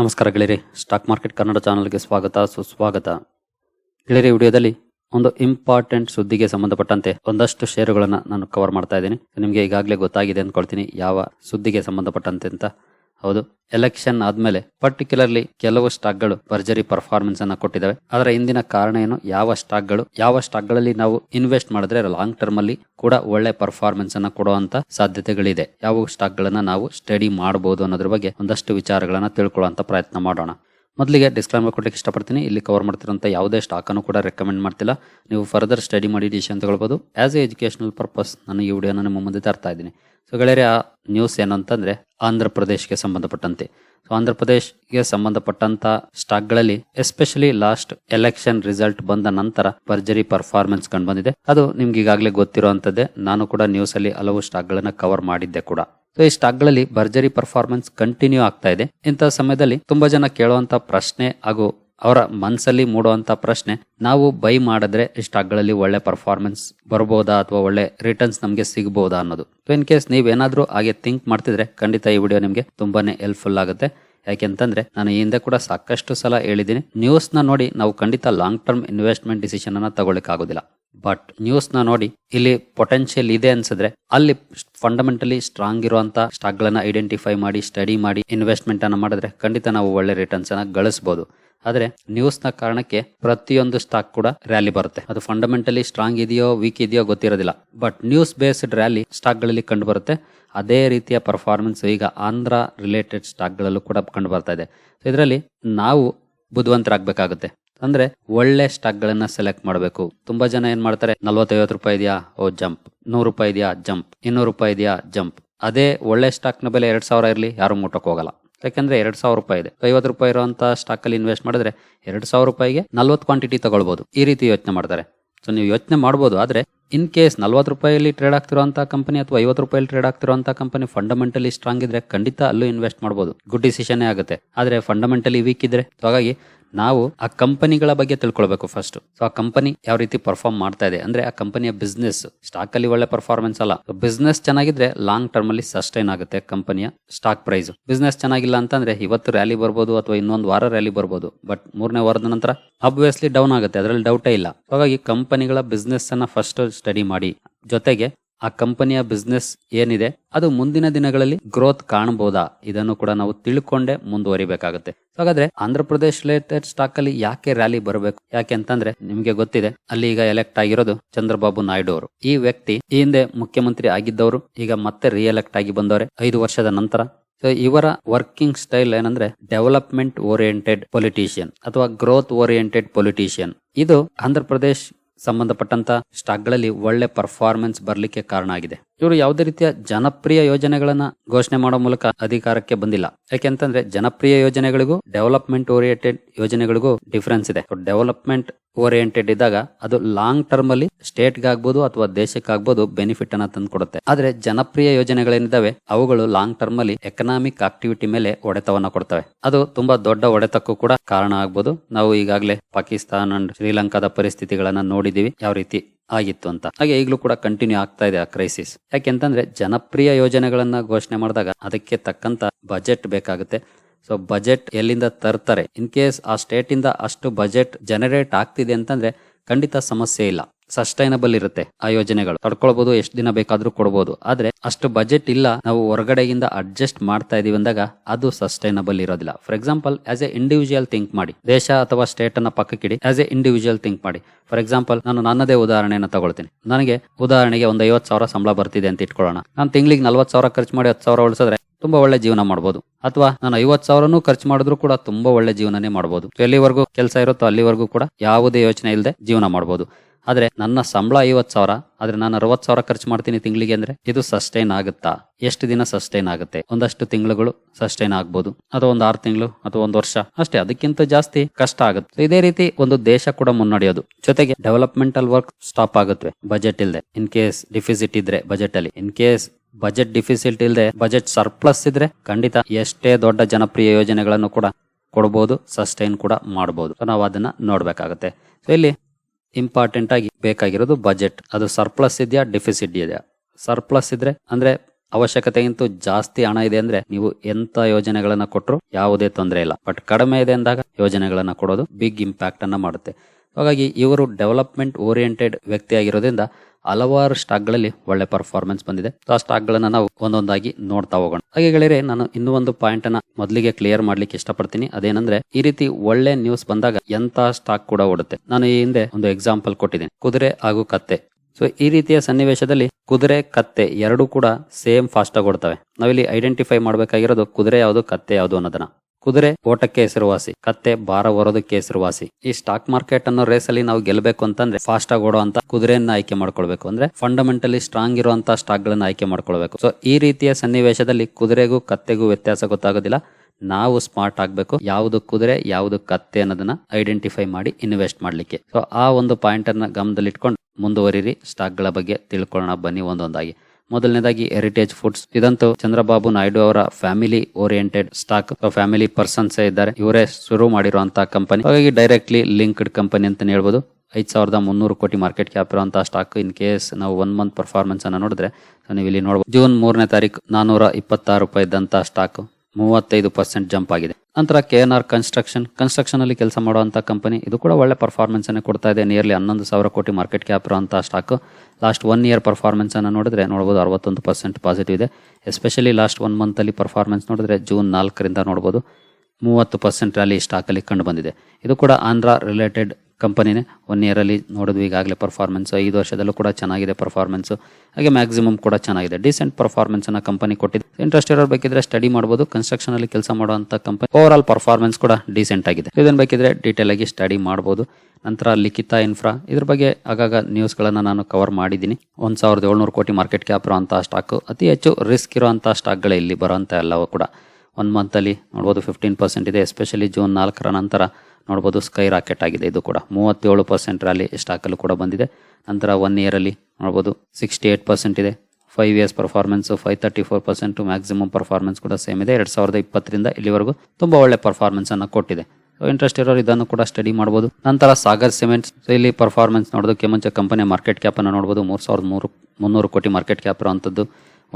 ನಮಸ್ಕಾರ ಗೆಳೆಯರಿ. Stock market Kannada ಚಾನಲ್ಗೆ ಸ್ವಾಗತ, ಸುಸ್ವಾಗತ. ಗೆಳೆಯರಿ ವಿಡಿಯೋದಲ್ಲಿ ಒಂದು ಇಂಪಾರ್ಟೆಂಟ್ ಸುದ್ದಿಗೆ ಸಂಬಂಧಪಟ್ಟಂತೆ ಒಂದಷ್ಟು ಶೇರುಗಳನ್ನು ನಾನು ಕವರ್ ಮಾಡ್ತಾ ಇದ್ದೀನಿ. ನಿಮಗೆ ಈಗಾಗಲೇ ಗೊತ್ತಾಗಿದೆ ಅಂದ್ಕೊಳ್ತೀನಿ ಯಾವ ಸುದ್ದಿಗೆ ಸಂಬಂಧಪಟ್ಟಂತೆ ಅಂತ. ಹೌದು. ಎಲೆಕ್ಷನ್ ಆದ್ಮೇಲೆ ಪರ್ಟಿಕ್ಯುಲರ್ಲಿ ಕೆಲವು ಸ್ಟಾಕ್ಗಳು ಭರ್ಜರಿ ಪರ್ಫಾರ್ಮೆನ್ಸ್ ಅನ್ನ ಕೊಟ್ಟಿದ್ದಾವೆ ಅದರ ಹಿಂದಿನ ಕಾರಣ ಏನು? ಯಾವ ಸ್ಟಾಕ್ಗಳು ಯಾವ ಸ್ಟಾಕ್ಗಳಲ್ಲಿ ನಾವು ಇನ್ವೆಸ್ಟ್ ಮಾಡಿದ್ರೆ ಲಾಂಗ್ ಟರ್ಮ್ ಅಲ್ಲಿ ಕೂಡ ಒಳ್ಳೆ ಪರ್ಫಾರ್ಮೆನ್ಸ್ ಅನ್ನ ಕೊಡುವಂತ ಸಾಧ್ಯತೆಗಳಿದೆ. ಯಾವ ಸ್ಟಾಕ್ಗಳನ್ನ ನಾವು ಸ್ಟಡಿ ಮಾಡಬಹುದು ಅನ್ನೋದ್ರ ಬಗ್ಗೆ ಒಂದಷ್ಟು ವಿಚಾರಗಳನ್ನ ತಿಳ್ಕೊಳ್ಳುವಂತ ಪ್ರಯತ್ನ ಮಾಡೋಣ. ಮೊದಲಿಗೆ ಡಿಸ್ಕ್ಲೈಮರ್ ಕೊಡ್ಲಿಕ್ಕೆ ಇಷ್ಟಪಡ್ತೀನಿ. ಇಲ್ಲಿ ಕವರ್ ಮಾಡ್ತಿರೋಂಥ ಯಾವುದೇ ಸ್ಟಾಕ್ ಅನ್ನು ಕೂಡ ರೆಕಮೆಂಡ್ ಮಾಡ್ತಿಲ್ಲ. ನೀವು ಫರ್ದರ್ ಸ್ಟಡಿ ಮಾಡಿ ಡಿಸಿಷನ್ ತಗೊಳ್ಬೋದು. ಆಸ್ ಎ ಎಜುಕೇಶನಲ್ ಪರ್ಪಸ್ ನಾನು ಈ ವಿಡಿಯೋನ ನಿಮ್ಮ ಮುಂದೆ ತರ್ತಾ ಇದ್ದೀನಿ. ಸೊ ಗೆಳೆಯರೆ, ಆ ನ್ಯೂಸ್ ಏನು ಅಂತಂದ್ರೆ ಆಂಧ್ರ ಪ್ರದೇಶ್ಗೆ ಸಂಬಂಧಪಟ್ಟಂತೆ. ಸೊ ಆಂಧ್ರ ಪ್ರದೇಶ್ಗೆ ಸಂಬಂಧಪಟ್ಟಂತ ಸ್ಟಾಕ್ಗಳಲ್ಲಿ ಎಸ್ಪೆಷಲಿ ಲಾಸ್ಟ್ ಎಲೆಕ್ಷನ್ ರಿಸಲ್ಟ್ ಬಂದ ನಂತರ ಭರ್ಜರಿ ಪರ್ಫಾರ್ಮೆನ್ಸ್ ಕಂಡು ಬಂದಿದೆ. ಅದು ನಿಮ್ಗೆ ಈಗಾಗಲೇ ಗೊತ್ತಿರುವಂತದ್ದೇ ನಾನು ಕೂಡ ನ್ಯೂಸ್ ಅಲ್ಲಿ ಹಲವು ಸ್ಟಾಕ್ಗಳನ್ನ ಕವರ್ ಮಾಡಿದ್ದೆ ಕೂಡ. ಸೊ ಈ ಸ್ಟಾಕ್ಗಳಲ್ಲಿ ಭರ್ಜರಿ ಪರ್ಫಾರ್ಮೆನ್ಸ್ ಕಂಟಿನ್ಯೂ ಆಗ್ತಾ ಇದೆ. ಇಂಥ ಸಮಯದಲ್ಲಿ ತುಂಬಾ ಜನ ಕೇಳುವಂತ ಪ್ರಶ್ನೆ ಹಾಗೂ ಅವರ ಮನಸ್ಸಲ್ಲಿ ಮೂಡುವಂಥ ಪ್ರಶ್ನೆ, ನಾವು ಬೈ ಮಾಡಿದ್ರೆ ಈ ಸ್ಟಾಕ್ಗಳಲ್ಲಿ ಒಳ್ಳೆ ಪರ್ಫಾರ್ಮೆನ್ಸ್ ಬರ್ಬೋದಾ ಅಥವಾ ಒಳ್ಳೆ ರಿಟರ್ನ್ಸ್ ನಮಗೆ ಸಿಗಬಹುದಾ ಅನ್ನೋದು. ಸೊ ಇನ್ ಕೇಸ್ ನೀವೇನಾದರೂ ಹಾಗೆ ಥಿಂಕ್ ಮಾಡ್ತಿದ್ರೆ ಖಂಡಿತ ಈ ವಿಡಿಯೋ ನಿಮಗೆ ತುಂಬಾನೇ ಹೆಲ್ಪ್ಫುಲ್ ಆಗುತ್ತೆ. ಯಾಕೆಂತಂದ್ರೆ ನಾನು ಈ ಹಿಂದೆ ಕೂಡ ಸಾಕಷ್ಟು ಸಲ ಹೇಳಿದ್ದೀನಿ ನ್ಯೂಸ್ನ ನೋಡಿ ನಾವು ಖಂಡಿತ ಲಾಂಗ್ ಟರ್ಮ್ ಇನ್ವೆಸ್ಟ್ಮೆಂಟ್ ಡಿಸಿಷನ್ ಅನ್ನ ತಗೊಳ್ಳಿಕ್ಕಾಗೋದಿಲ್ಲ ಬಟ್ ನ್ಯೂಸ್ನ ನೋಡಿ ಇಲ್ಲಿ ಪೊಟೆನ್ಷಿಯಲ್ ಇದೆ ಅನ್ಸಿದ್ರೆ ಅಲ್ಲಿ ಫಂಡಮೆಂಟಲಿ ಸ್ಟ್ರಾಂಗ್ ಇರುವಂತ ಸ್ಟಾಕ್ಗಳನ್ನ ಐಡೆಂಟಿಫೈ ಮಾಡಿ ಸ್ಟಡಿ ಮಾಡಿ ಇನ್ವೆಸ್ಟ್ಮೆಂಟ್ ಅನ್ನ ಮಾಡಿದ್ರೆ ಖಂಡಿತ ನಾವು ಒಳ್ಳೆ ರಿಟರ್ನ್ಸ್ ಅನ್ನ ಗಳಿಸಬಹುದು ಆದ್ರೆ ನ್ಯೂಸ್ನ ಕಾರಣಕ್ಕೆ ಪ್ರತಿಯೊಂದು ಸ್ಟಾಕ್ ಕೂಡ ರ್ಯಾಲಿ ಬರುತ್ತೆ. ಅದು ಫಂಡಮೆಂಟಲಿ ಸ್ಟ್ರಾಂಗ್ ಇದೆಯೋ ವೀಕ್ ಇದೆಯೋ ಗೊತ್ತಿರೋದಿಲ್ಲ. ಬಟ್ ನ್ಯೂಸ್ ಬೇಸ್ಡ್ ರ್ಯಾಲಿ ಸ್ಟಾಕ್ಗಳಲ್ಲಿ ಕಂಡು ಬರುತ್ತೆ. ಅದೇ ರೀತಿಯ ಪರ್ಫಾರ್ಮೆನ್ಸ್ ಈಗ ಆಂಧ್ರ ರಿಲೇಟೆಡ್ ಸ್ಟಾಕ್ ಗಳಲ್ಲೂ ಕೂಡ ಕಂಡು ಬರ್ತಾ ಇದೆ. ಇದರಲ್ಲಿ ನಾವು ಬುದ್ಧಿವಂತರಾಗಬೇಕಾಗುತ್ತೆ. ಅಂದ್ರೆ ಒಳ್ಳೆ ಸ್ಟಾಕ್ ಗಳನ್ನ ಸೆಲೆಕ್ಟ್ ಮಾಡಬೇಕು. ತುಂಬಾ ಜನ ಏನ್ ಮಾಡ್ತಾರೆ? ನಲ್ವತ್ತೈವತ್ತು ರೂಪಾಯಿ ಇದೆಯಾ? ಓ ಜಂಪ್ ನೂರು ರೂಪಾಯಿ ಇದೆಯಾ? ಜಂಪ್ ಇನ್ನೂರು ರೂಪಾಯಿ ಇದೆಯಾ? ಜಂಪ್ ಅದೇ ಒಳ್ಳೆ ಸ್ಟಾಕ್ನ ಬೆಲೆ ಎರಡ್ ಸಾವಿರ ಇರಲಿ, ಯಾರು ಮುಟ್ಟಕ್ಕೆ ಹೋಗಲ್ಲ. ಯಾಕಂದ್ರೆ ಎರಡ್ ಸಾವಿರ ರೂಪಾಯಿ ಇದೆ. ಐವತ್ತು ರೂಪಾಯಿ ಇರುವಂತ ಸ್ಟಾಕ್ ಅಲ್ಲಿ ಇನ್ವೆಸ್ಟ್ ಮಾಡಿದ್ರೆ ಎರಡ್ ಸಾವಿರ ರೂಪಾಯಿಗೆ ನಲ್ವತ್ತು ಕ್ವಾಂಟಿಟಿ ತಗೊಳ್ಬಹುದು ಈ ರೀತಿ ಯೋಚನೆ ಮಾಡ್ತಾರೆ. ಸೊ ನೀವು ಯೋಚನೆ ಮಾಡ್ಬೋದು, ಆದ್ರೆ ಇನ್ ಕೇಸ್ ನಲ್ವತ್ತು ರೂಪಾಯಲ್ಲಿ ಟ್ರೇಡ್ ಆಗ್ತಿರುವಂತಹ ಕಂಪನಿ ಅಥವಾ ಐವತ್ತು ರೂಪಾಯಿ ಟ್ರೇಡ್ ಆಗ್ತಿರುವಂತಹ ಕಂಪನಿ ಫಂಡಮೆಂಟಲಿ ಸ್ಟ್ರಾಂಗ್ ಇದ್ರೆ ಖಂಡಿತ ಅಲ್ಲೂ ಇನ್ವೆಸ್ಟ್ ಮಾಡಬಹುದು ಗುಡ್ ಡಿಸಿಷನ್ ಆಗುತ್ತೆ. ಆದ್ರೆ ಫಂಡಮೆಂಟಲಿ ವೀಕ್ ಇದ್ರೆ ಹಾಗಾಗಿ ನಾವು ಆ ಕಂಪನಿಗಳ ಬಗ್ಗೆ ತಿಳ್ಕೊಳ್ಬೇಕು ಫಸ್ಟ್ ಸೊ ಆ ಕಂಪನಿ ಯಾವ ರೀತಿ ಪರ್ಫಾರ್ಮ್ ಮಾಡ್ತಾ ಇದೆ. ಅಂದ್ರೆ ಆ ಕಂಪನಿಯ ಬಿಸ್ನೆಸ್ ಸ್ಟಾಕ್ ಅಲ್ಲಿ ಒಳ್ಳೆ ಪರ್ಫಾರ್ಮೆನ್ಸ್ ಅಲ್ಲ. ಬಿಸ್ನೆಸ್ ಚೆನ್ನಾಗಿದ್ರೆ ಲಾಂಗ್ ಟರ್ಮ್ ಅಲ್ಲಿ ಸಸ್ಟೈನ್ ಆಗುತ್ತೆ ಕಂಪನಿಯ ಸ್ಟಾಕ್ ಪ್ರೈಸ್ ಬಿಸ್ನೆಸ್ ಚೆನ್ನಾಗಿಲ್ಲ ಅಂತಂದ್ರೆ ಇವತ್ತು ರ್ಯಾಲಿ ಬರ್ಬೋದು ಅಥವಾ ಇನ್ನೊಂದು ವಾರ ರ್ಯಾಲಿ ಬರ್ಬೋದು. ಬಟ್ ಮೂರನೇ ವಾರದ ನಂತರ ಅಬ್ವಿಯಸ್ಲಿ ಡೌನ್ ಆಗುತ್ತೆ. ಅದರಲ್ಲಿ ಡೌಟೇ ಇಲ್ಲ. ಹಾಗಾಗಿ ಕಂಪನಿಗಳ ಬಿಸ್ನೆಸ್ ಅನ್ನ ಫಸ್ಟ್ ಸ್ಟಡಿ ಮಾಡಿ. ಜೊತೆಗೆ ಆ ಕಂಪನಿಯ ಬಿಸ್ನೆಸ್ ಏನಿದೆ, ಅದು ಮುಂದಿನ ದಿನಗಳಲ್ಲಿ ಗ್ರೋತ್ ಕಾಣಬಹುದಾ ಇದನ್ನು ಕೂಡ ನಾವು ತಿಳ್ಕೊಂಡೇ ಮುಂದುವರಿಬೇಕಾಗುತ್ತೆ. ಹಾಗಾದ್ರೆ ಆಂಧ್ರ ಪ್ರದೇಶ್ ರಿಲೇಟೆಡ್ ಸ್ಟಾಕ್ ಅಲ್ಲಿ ಯಾಕೆ ರ್ಯಾಲಿ ಬರಬೇಕು? ಯಾಕೆ ಅಂತಂದ್ರೆ ನಿಮ್ಗೆ ಗೊತ್ತಿದೆ, ಅಲ್ಲಿ ಈಗ ಎಲೆಕ್ಟ್ ಆಗಿರೋದು ಚಂದ್ರಬಾಬು ನಾಯ್ಡು ಅವರು. ಈ ವ್ಯಕ್ತಿ ಈ ಹಿಂದೆ ಮುಖ್ಯಮಂತ್ರಿ ಆಗಿದ್ದವರು, ಈಗ ಮತ್ತೆ ರಿಎಲೆಕ್ಟ್ ಆಗಿ ಬಂದವರೆ ಐದು ವರ್ಷದ ನಂತರ. ಸೊ ಇವರ ವರ್ಕಿಂಗ್ ಸ್ಟೈಲ್ ಏನಂದ್ರೆ ಡೆವಲಪ್ಮೆಂಟ್ ಓರಿಯೆಂಟೆಡ್ ಪೊಲಿಟಿಷಿಯನ್ ಅಥವಾ ಗ್ರೋತ್ ಓರಿಯೆಂಟೆಡ್ ಪೊಲಿಟಿಷಿಯನ್ ಇದು ಆಂಧ್ರ ಪ್ರದೇಶ್ ಸಂಬಂಧಪಟ್ಟಂತ ಸ್ಟಾಕ್ಗಳಲ್ಲಿ ಒಳ್ಳೆ ಪರ್ಫಾರ್ಮೆನ್ಸ್ ಬರಲಿಕ್ಕೆ ಕಾರಣ ಆಗಿದೆ. ಇವರು ಯಾವುದೇ ರೀತಿಯ ಜನಪ್ರಿಯ ಯೋಜನೆಗಳನ್ನ ಘೋಷಣೆ ಮಾಡೋ ಮೂಲಕ ಅಧಿಕಾರಕ್ಕೆ ಬಂದಿಲ್ಲ. ಯಾಕೆಂತಂದ್ರೆ ಜನಪ್ರಿಯ ಯೋಜನೆಗಳಿಗೂ ಡೆವಲಪ್ಮೆಂಟ್ ಓರಿಯೆಂಟೆಡ್ ಯೋಜನೆಗಳಿಗೂ ಡಿಫರೆನ್ಸ್ ಇದೆ. ಡೆವಲಪ್ಮೆಂಟ್ ಓರಿಯೆಂಟೆಡ್ ಇದ್ದಾಗ ಅದು ಲಾಂಗ್ ಟರ್ಮ್ ಅಲ್ಲಿ ಸ್ಟೇಟ್ ಆಗ್ಬೋದು ಅಥವಾ ದೇಶಕ್ಕಾಗ್ಬೋದು ಬೆನಿಫಿಟ್ ಅನ್ನ ತಂದ್ಕೊಡುತ್ತೆ. ಆದ್ರೆ ಜನಪ್ರಿಯ ಯೋಜನೆಗಳೇನಿದಾವೆ ಅವುಗಳು ಲಾಂಗ್ ಟರ್ಮ್ ಅಲ್ಲಿ ಎಕನಾಮಿಕ್ ಆಕ್ಟಿವಿಟಿ ಮೇಲೆ ಹೊಡೆತವನ್ನ ಕೊಡ್ತವೆ. ಅದು ತುಂಬಾ ದೊಡ್ಡ ಒಡೆತಕ್ಕೂ ಕೂಡ ಕಾರಣ ಆಗ್ಬೋದು. ನಾವು ಈಗಾಗಲೇ ಪಾಕಿಸ್ತಾನ ಅಂಡ್ ಶ್ರೀಲಂಕಾದ ಪರಿಸ್ಥಿತಿಗಳನ್ನ ನೋಡಿದೀವಿ. ಯಾವ ರೀತಿ ಆಗಿತ್ತು ಅಂತ. ಹಾಗೆ ಈಗಲೂ ಕೂಡ ಕಂಟಿನ್ಯೂ ಆಗ್ತಾ ಇದೆ ಆ ಕ್ರೈಸಿಸ್ ಯಾಕೆಂತಂದ್ರೆ ಜನಪ್ರಿಯ ಯೋಜನೆಗಳನ್ನ ಘೋಷಣೆ ಮಾಡಿದಾಗ ಅದಕ್ಕೆ ತಕ್ಕಂತ ಬಜೆಟ್ ಬೇಕಾಗುತ್ತೆ. ಸೊ ಬಜೆಟ್ ಎಲ್ಲಿಂದ ತರ್ತಾರೆ? ಇನ್ ಕೇಸ್ ಆ ಸ್ಟೇಟ್ ಇಂದ ಅಷ್ಟು ಬಜೆಟ್ ಜನರೇಟ್ ಆಗ್ತಿದೆ ಅಂತಂದ್ರೆ ಖಂಡಿತ ಸಮಸ್ಯೆ ಇಲ್ಲ. ಸಸ್ಟೈನಬಲ್ ಇರುತ್ತೆ ಆ ಯೋಜನೆಗಳು. ತಡ್ಕೊಳ್ಬಹುದು ಎಷ್ಟು ದಿನ ಬೇಕಾದ್ರೂ ಕೊಡಬಹುದು ಆದ್ರೆ ಅಷ್ಟು ಬಜೆಟ್ ಇಲ್ಲ, ನಾವು ಹೊರಗಡೆಯಿಂದ ಅಡ್ಜಸ್ಟ್ ಮಾಡ್ತಾ ಇದೀವಿ ಅಂದಾಗ ಅದು ಸಸ್ಟೈನಬಲ್ ಇರೋದಿಲ್ಲ. For example as a individual think ಮಾಡಿ. ದೇಶ ಅಥವಾ ಸ್ಟೇಟ್ ಅನ್ನ ಪಕ್ಕಕ್ಕಿಡಿ ಆಸ್ ಎ ಇಂಡಿವಿಜುವಲ್ ಥಿಂಕ್ ಮಾಡಿ. ಫಾರ್ ಎಕ್ಸಾಂಪಲ್ ನಾನು ನನ್ನದೇ ಉದಾಹರಣೆಯನ್ನು ತಗೊಳ್ತೀನಿ. ನನಗೆ ಉದಾಹರಣೆಗೆ ಒಂದು ಐವತ್ತು ಸಾವಿರ ಸಂಬಳ ಬರ್ತಿದೆ ಅಂತ ಇಟ್ಕೊಳ್ಳೋಣ. ನಾನು ತಿಂಗಳಿಗೆ ನಲ್ವತ್ತು ಸಾವಿರ ಖರ್ಚು ಮಾಡಿ ಹತ್ತು ಸಾವಿರ ಉಳಿಸಿದ್ರೆ ತುಂಬಾ ಒಳ್ಳೆ ಜೀವನ ಮಾಡಬಹುದು ಅಥವಾ ನಾನು ಐವತ್ ಸಾವಿರನೂ ಖರ್ಚು ಮಾಡಿದ್ರು ಕೂಡ ತುಂಬಾ ಒಳ್ಳೆ ಜೀವನನೇ ಮಾಡಬಹುದು ಎಲ್ಲಿವರೆಗೂ ಕೆಲಸ ಇರುತ್ತೋ ಅಲ್ಲಿವರೆಗೂ ಕೂಡ ಯಾವುದೇ ಯೋಚನೆ ಇಲ್ಲದೆ ಜೀವನ ಮಾಡಬಹುದು ಆದ್ರೆ ನನ್ನ ಸಂಬಳ ಐವತ್ತು ಸಾವಿರ, ಆದ್ರೆ ನಾನು ಅರವತ್ ಸಾವಿರ ಖರ್ಚು ಮಾಡ್ತೀನಿ ತಿಂಗಳಿಗೆ ಅಂದ್ರೆ ಇದು ಸಸ್ಟೈನ್ ಆಗುತ್ತಾ? ಎಷ್ಟು ದಿನ ಸಸ್ಟೈನ್ ಆಗುತ್ತೆ? ಒಂದಷ್ಟು ತಿಂಗಳುಗಳು ಸಸ್ಟೈನ್ ಆಗ್ಬೋದು. ಅಥವಾ ಒಂದು ಆರು ತಿಂಗಳು ಅಥವಾ ಒಂದು ವರ್ಷ. ಅಷ್ಟೇ, ಅದಕ್ಕಿಂತ ಜಾಸ್ತಿ ಕಷ್ಟ ಆಗುತ್ತೆ. ಇದೇ ರೀತಿ ಒಂದು ದೇಶ ಕೂಡ ಮುನ್ನಡೆಯೋದು. ಜೊತೆಗೆ ಡೆವಲಪ್ಮೆಂಟಲ್ ವರ್ಕ್ ಸ್ಟಾಪ್ ಆಗುತ್ತೆ. ಬಜೆಟ್ ಇಲ್ಲದೆ ಇನ್ ಕೇಸ್ ಡಿಫಿಸಿಟ್ ಇದ್ರೆ ಬಜೆಟ್ ಅಲ್ಲಿ. ಇನ್ ಕೇಸ್ ಬಜೆಟ್ ಡಿಫಿಸಿಟ್ ಇಲ್ಲದೆ ಬಜೆಟ್ ಸರ್ಪ್ಲಸ್ ಇದ್ರೆ ಖಂಡಿತ ಎಷ್ಟೇ ದೊಡ್ಡ ಜನಪ್ರಿಯ ಯೋಜನೆಗಳನ್ನು ಕೂಡ ಕೊಡಬಹುದು ಸಸ್ಟೈನ್ ಕೂಡ ಮಾಡಬಹುದು ನಾವು ಅದನ್ನ ನೋಡಬೇಕಾಗುತ್ತೆ. ಇಲ್ಲಿ ಇಂಪಾರ್ಟೆಂಟ್ ಆಗಿ ಬೇಕಾಗಿರೋದು ಬಜೆಟ್ ಅದು ಸರ್ಪ್ಲಸ್ ಇದೆಯಾ ಡಿಫಿಸಿಟ್ ಇದೆಯಾ? ಸರ್ಪ್ಲಸ್ ಇದ್ರೆ ಅಂದ್ರೆ ಅವಶ್ಯಕತೆಗಿಂತ ಜಾಸ್ತಿ ಹಣ ಇದೆ ಅಂದ್ರೆ ನೀವು ಎಂತ ಯೋಜನೆಗಳನ್ನ ಕೊಟ್ಟರು ಯಾವುದೇ ತೊಂದರೆ ಇಲ್ಲ. ಬಟ್ ಕಡಿಮೆ ಇದೆ ಅಂದಾಗ ಯೋಜನೆಗಳನ್ನ ಕೊಡೋದು ಬಿಗ್ ಇಂಪ್ಯಾಕ್ಟ್ ಅನ್ನ ಮಾಡುತ್ತೆ. ಹಾಗಾಗಿ ಇವರು ಡೆವಲಪ್ಮೆಂಟ್ ಓರಿಯೆಂಟೆಡ್ ವ್ಯಕ್ತಿ ಆಗಿರೋದ್ರಿಂದ ಹಲವಾರು ಸ್ಟಾಕ್ಗಳಲ್ಲಿ ಒಳ್ಳೆ ಪರ್ಫಾರ್ಮೆನ್ಸ್ ಬಂದಿದೆ. ಆ ಸ್ಟಾಕ್ಗಳನ್ನು ನಾವು ಒಂದೊಂದಾಗಿ ನೋಡ್ತಾ ಹೋಗೋಣ. ಹಾಗೆ ಗೆಳೆಯರೆ, ನಾನು ಇನ್ನೂ ಒಂದು ಪಾಯಿಂಟ್ ಅನ್ನ ಮೊದಲಿಗೆ ಕ್ಲಿಯರ್ ಮಾಡ್ಲಿಕ್ಕೆ ಇಷ್ಟಪಡ್ತೀನಿ. ಅದೇನಂದ್ರೆ, ಈ ರೀತಿ ಒಳ್ಳೆ ನ್ಯೂಸ್ ಬಂದಾಗ ಎಂತ ಸ್ಟಾಕ್ ಕೂಡ ಓಡುತ್ತೆ. ನಾನು ಈ ಹಿಂದೆ ಒಂದು ಎಕ್ಸಾಂಪಲ್ ಕೊಟ್ಟಿದ್ದೀನಿ. ಕುದುರೆ ಹಾಗೂ ಕತ್ತೆ. ಸೊ ಈ ರೀತಿಯ ಸನ್ನಿವೇಶದಲ್ಲಿ ಕುದುರೆ, ಕತ್ತೆ ಎರಡು ಕೂಡ ಸೇಮ್ ಫಾಸ್ಟ್ ಆಗಿ ಓಡ್ತವೆ. ನಾವಿಲ್ಲಿ ಐಡೆಂಟಿಫೈ ಮಾಡಬೇಕಾಗಿರೋದು ಕುದುರೆ ಯಾವುದು, ಕತ್ತೆ ಯಾವುದು ಅನ್ನೋದನ್ನ. ಕುದುರೆ ಓಟಕ್ಕೆ ಹೆಸರುವಾಸಿ ಕತ್ತೆ ಭಾರ ಹೊರೋದಕ್ಕೆ ಹೆಸರುವಾಸಿ ಈ ಸ್ಟಾಕ್ ಮಾರ್ಕೆಟ್ ಅನ್ನೋ ರೇಸ್ ಅಲ್ಲಿ ನಾವು ಗೆಲ್ಲಬೇಕು ಅಂತಂದ್ರೆ ಫಾಸ್ಟ್ ಆಗಿ ಓಡೋ ಕುದುರೆಯನ್ನ ಆಯ್ಕೆ ಮಾಡ್ಕೊಳ್ಬೇಕು. ಅಂದ್ರೆ ಫಂಡಮೆಂಟಲಿ ಸ್ಟ್ರಾಂಗ್ ಇರುವಂತ ಸ್ಟಾಕ್ ಗಳನ್ನ ಆಯ್ಕೆ ಮಾಡ್ಕೊಳ್ಬೇಕು. ಸೊ ಈ ರೀತಿಯ ಸನ್ನಿವೇಶದಲ್ಲಿ ಕುದುರೆಗೂ ಕತ್ತೆಗೂ ವ್ಯತ್ಯಾಸ ಗೊತ್ತಾಗೋದಿಲ್ಲ. ನಾವು ಸ್ಮಾರ್ಟ್ ಆಗ್ಬೇಕು. ಯಾವುದು ಕುದುರೆ, ಯಾವುದು ಕತ್ತೆ ಅನ್ನೋದನ್ನ ಐಡೆಂಟಿಫೈ ಮಾಡಿ ಇನ್ವೆಸ್ಟ್ ಮಾಡ್ಲಿಕ್ಕೆ. ಸೊ ಆ ಒಂದು ಪಾಯಿಂಟ್ ಅನ್ನ ಗಮನದಲ್ಲಿಟ್ಕೊಂಡು ಮುಂದುವರಿರಿ. ಸ್ಟಾಕ್ಗಳ ಬಗ್ಗೆ ತಿಳ್ಕೊಳ್ಳೋಣ ಬನ್ನಿ ಒಂದೊಂದಾಗಿ. ಮೊದಲನೇದಾಗಿ ಹೆರಿಟೇಜ್ ಫುಡ್ಸ್ ಇದಂತೂ ಚಂದ್ರಬಾಬು ನಾಯ್ಡು ಅವರ family oriented stock family persons ಇದ್ದಾರೆ. ಇವರೇ ಶುರು ಮಾಡಿರುವಂತಹ ಕಂಪನಿ ಹಾಗಾಗಿ ಡೈರೆಕ್ಟ್ಲಿ ಲಿಂಕ್ಡ್ ಕಂಪನಿ ಅಂತ ಹೇಳ್ಬೋದು. ಐದ್ ಸಾವಿರದ ಮುನ್ನೂರು ಕೋಟಿ ಮಾರ್ಕೆಟ್ ಕ್ಯಾಪ್ ಇರುವಂತಹ ಸ್ಟಾಕ್ ಇನ್ ಕೇಸ್ ನಾವು ಒನ್ ಮಂತ್ ಪರ್ಫಾರ್ಮೆನ್ಸ್ ಅನ್ನ ನೋಡಿದ್ರೆ ನೀವು ಇಲ್ಲಿ ನೋಡಬಹುದು ಜೂನ್ ಮೂರನೇ ತಾರೀಕು ನಾನೂರ ಇಪ್ಪತ್ತಾರು ರೂಪಾಯಿ ಇದ್ದಂತಹ ಸ್ಟಾಕ್ ಮೂವತ್ತೈದು ಪರ್ಸೆಂಟ್ ಜಂಪ್ ಆಗಿದೆ. ನಂತರ K N R construction. Construction ಅಲ್ಲಿ ಕೆಲಸ ಮಾಡುವಂತ ಕಂಪನಿ. ಇದು ಕೂಡ ಒಳ್ಳೆ ಪರ್ಫಾರ್ಮೆನ್ಸ್ ಅನ್ನು ಕೊಡ್ತಾ ಇದೆ. ನಿಯರ್ಲಿ ಹನ್ನೊಂದು ಸಾವಿರ ಕೋಟಿ ಮಾರ್ಕೆಟ್ ಕ್ಯಾಪ್ ಇರುವಂತಹ stock last one year performance ಅನ್ನು ನೋಡಿದ್ರೆ ನೋಡಬಹುದು ಅರವತ್ತೊಂದು ಪರ್ಸೆಂಟ್ ಪಾಸಿಟಿವ್ ಇದೆ. ಎಸ್ಪೆಷಲಿ ಲಾಸ್ಟ್ ಒನ್ ಮಂತ್ ಅಲ್ಲಿ ಪರ್ಫಾರ್ಮೆನ್ಸ್ ನೋಡಿದ್ರೆ ಜೂನ್ ನಾಲ್ಕರಿಂದ ನೋಡಬಹುದು ಮೂವತ್ತು ಪರ್ಸೆಂಟ್ ರ್ಯಾಲಿ ಸ್ಟಾಕ್ ಅಲ್ಲಿ ಕಂಡು ಬಂದಿದೆ. ಇದು ಕೂಡ ಆಂಧ್ರ ರಿಲೇಟೆಡ್ ಕಂಪನಿನೇ ಒನ್ ಇಯರಲ್ಲಿ ನೋಡಿದ್ವಿ. ಈಗಾಗಲೇ ಪರ್ಫಾರ್ಮೆನ್ಸ್ ಐದು ವರ್ಷದಲ್ಲೂ ಕೂಡ ಚೆನ್ನಾಗಿದೆ ಪರ್ಫಾರ್ಮೆನ್ಸು ಹಾಗೆ ಮ್ಯಾಕ್ಸಿಮಮ್ ಕೂಡ ಚೆನ್ನಾಗಿದೆ. ಡಿಸೆಂಟ್ ಪರ್ಫಾರ್ಮೆನ್ಸನ್ನು ಕಂಪನಿ ಕೊಟ್ಟಿದೆ. ಇಂಟ್ರೆಸ್ಟ್ ಇರೋರು ಬೇಕಿದ್ರೆ ಸ್ಟಡಿ ಮಾಡ್ಬೋದು. ಕನ್ಸ್ಟ್ರಕ್ಷನಲ್ಲಿ ಕೆಲಸ ಮಾಡುವಂಥ ಕಂಪನಿ ಓವರ್ ಆಲ್ ಪರ್ಫಾರ್ಮೆನ್ಸ್ ಕೂಡ ಡಿಸೆಂಟ್ ಆಗಿದೆ. ಇದನ್ನು ಬೇಕಿದ್ರೆ ಡೀಟೇಲ್ ಆಗಿ ಸ್ಟಡಿ ಮಾಡ್ಬೋದು. ನಂತರ ಲಿಖಿತ ಇನ್ಫ್ರಾ ಇದ್ರ ಬಗ್ಗೆ ಆಗಾಗ ನ್ಯೂಸ್ಗಳನ್ನು ನಾನು ಕವರ್ ಮಾಡಿದ್ದೀನಿ. ಒಂದು ಸಾವಿರದ ಏಳ್ನೂರು ಕೋಟಿ ಮಾರ್ಕೆಟ್ ಕ್ಯಾಪ್ ಇರುವಂಥ ಸ್ಟಾಕು ಅತಿ ಹೆಚ್ಚು ರಿಸ್ಕ್ ಇರುವಂಥ ಸ್ಟಾಕ್ಗಳೇ ಇಲ್ಲಿ ಬರುವಂಥ ಎಲ್ಲವೂ ಕೂಡ. ಒನ್ ಮಂತಲ್ಲಿ ನೋಡ್ಬೋದು ಫಿಫ್ಟೀನ್ ಪರ್ಸೆಂಟ್ ಇದೆ. ಎಸ್ಪೆಷಲಿ ಜೂನ್ ನಾಲ್ಕರ ನಂತರ ನೋಡಬಹುದು ಸ್ಕೈ ರಾಕೆಟ್ ಆಗಿದೆ. ಇದು ಕೂಡ ಮೂವತ್ತೇಳು ಪರ್ಸೆಂಟ್ ರ್ಯಾಲಿ ಸ್ಟಾಕಲ್ಲೂ ಕೂಡ ಬಂದಿದೆ. ನಂತರ ಒನ್ ಇಯರಲ್ಲಿ ನೋಡ್ಬೋದು ಸಿಕ್ಸ್ಟಿ ಏಟ್ ಪರ್ಸೆಂಟ್ ಇದೆ. Five years performance five thirty four percent maximum performance ಕೂಡ ಸೇಮ್ ಇದೆ. ಎರಡು ಸಾವಿರದ ಇಪ್ಪತ್ತರಿಂದ ಇಲ್ಲಿವರೆಗೂ ತುಂಬ ಒಳ್ಳೆ ಪರ್ಫಾರ್ಮೆನ್ಸನ್ನು ಕೊಟ್ಟಿದೆ. ಕೊಟ್ಟಿದೆ ಇಂಟ್ರೆಸ್ಟ್ ಇರೋರು ಇದನ್ನು ಕೂಡ ಸ್ಟಡಿ ಮಾಡ್ಬೋದು. ನಂತರ ಸಾಗರ್ ಸಿಮೆಂಟ್ಸ್ ಸೊ ಇಲ್ಲಿ ಪರ್ಫಾರ್ಮೆನ್ಸ್ ನೋಡೋದಕ್ಕೆ ಮುಂಚೆ ಕಂಪನಿಯ ಮಾರ್ಕೆಟ್ ಕ್ಯಾಪ್ ಅನ್ನು ಮೂರು ಸಾವಿರದ ಮೂರು, ಮುನ್ನೂರು ಕೋಟಿ ಮಾರ್ಕೆಟ್ ಕ್ಯಾಪ್ ಇರುವಂತದ್ದು